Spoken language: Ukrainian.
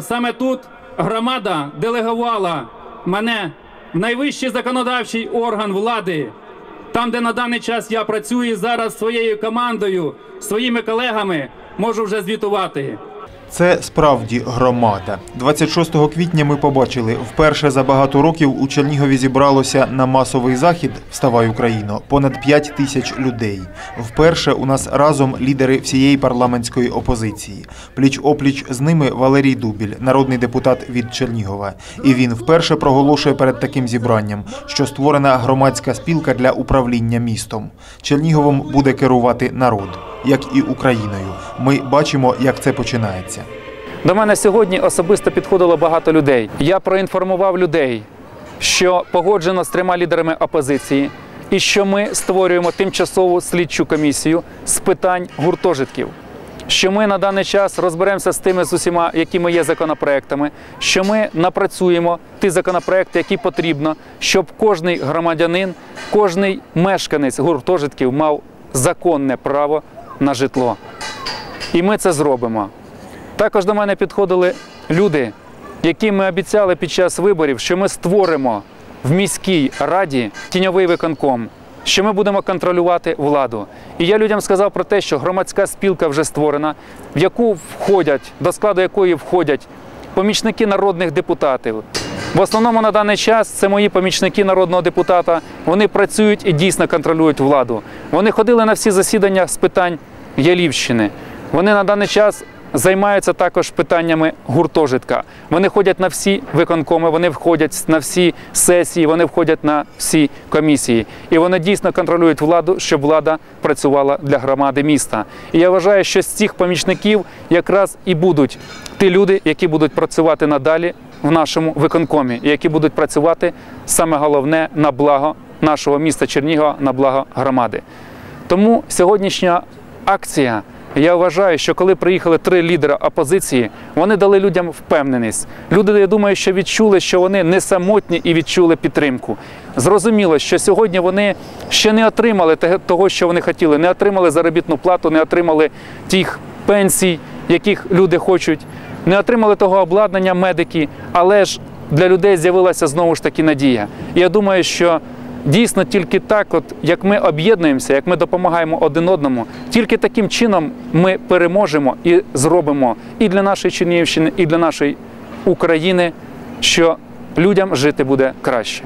Саме тут громада делегувала мене в найвищий законодавчий орган влади, там, де на даний час я працюю зараз своєю командою, своїми колегами можу вже звітувати. Це справді громада. 26 квітня ми побачили, вперше за багато років у Чернігові зібралося на масовий захід Вставай Україно понад 5 тисяч людей. Вперше у нас разом лідери всієї парламентської опозиції. Пліч опліч з ними Валерій Дубіль, народний депутат від Чернігова. І він вперше проголошує перед таким зібранням, що створена громадська спілка для управління містом. Черніговом буде керувати народ, як і Україною. Ми бачимо, як це починається. До мене сьогодні особисто підходило багато людей. Я проінформував людей, що погоджено з трьома лідерами опозиції, і що ми створюємо тимчасову слідчу комісію з питань гуртожитків. Що ми на даний час розберемося з тими з усіма, якими є законопроектами, що ми напрацюємо ті законопроекти, які потрібно, щоб кожний громадянин, кожний мешканець гуртожитків мав законне право на житло. І ми це зробимо. Також до мене підходили люди, яким ми обіцяли під час виборів, що ми створимо в міській раді тіньовий виконком, що ми будемо контролювати владу. І я людям сказав про те, що громадська спілка вже створена, в яку входять, до складу якої входять помічники народних депутатів. В основному на даний час це мої помічники народного депутата. Вони працюють і дійсно контролюють владу. Вони ходили на всі засідання з питань Ялівщини. Вони на даний час займаються також питаннями гуртожитка. Вони ходять на всі виконкоми, вони входять на всі сесії, вони входять на всі комісії. І вони дійсно контролюють владу, щоб влада працювала для громади міста. І я вважаю, що з цих помічників якраз і будуть ті люди, які будуть працювати надалі в нашому виконкомі, які будуть працювати саме головне на благо нашого міста Чернігова, на благо громади. Тому сьогоднішня акція. Я вважаю, що коли приїхали три лідери опозиції, вони дали людям впевненість. Люди, я думаю, що відчули, що вони не самотні і відчули підтримку. Зрозуміло, що сьогодні вони ще не отримали того, що вони хотіли, не отримали заробітну плату, не отримали тих пенсій, яких люди хочуть, не отримали того обладнання медики, але ж для людей з'явилася знову ж таки надія. Я думаю, що Дійсно, тільки так, от як ми об'єднуємося, як ми допомагаємо один одному, тільки таким чином ми переможемо і зробимо і для нашої Чернігівщини, і для нашої України, що людям жити буде краще.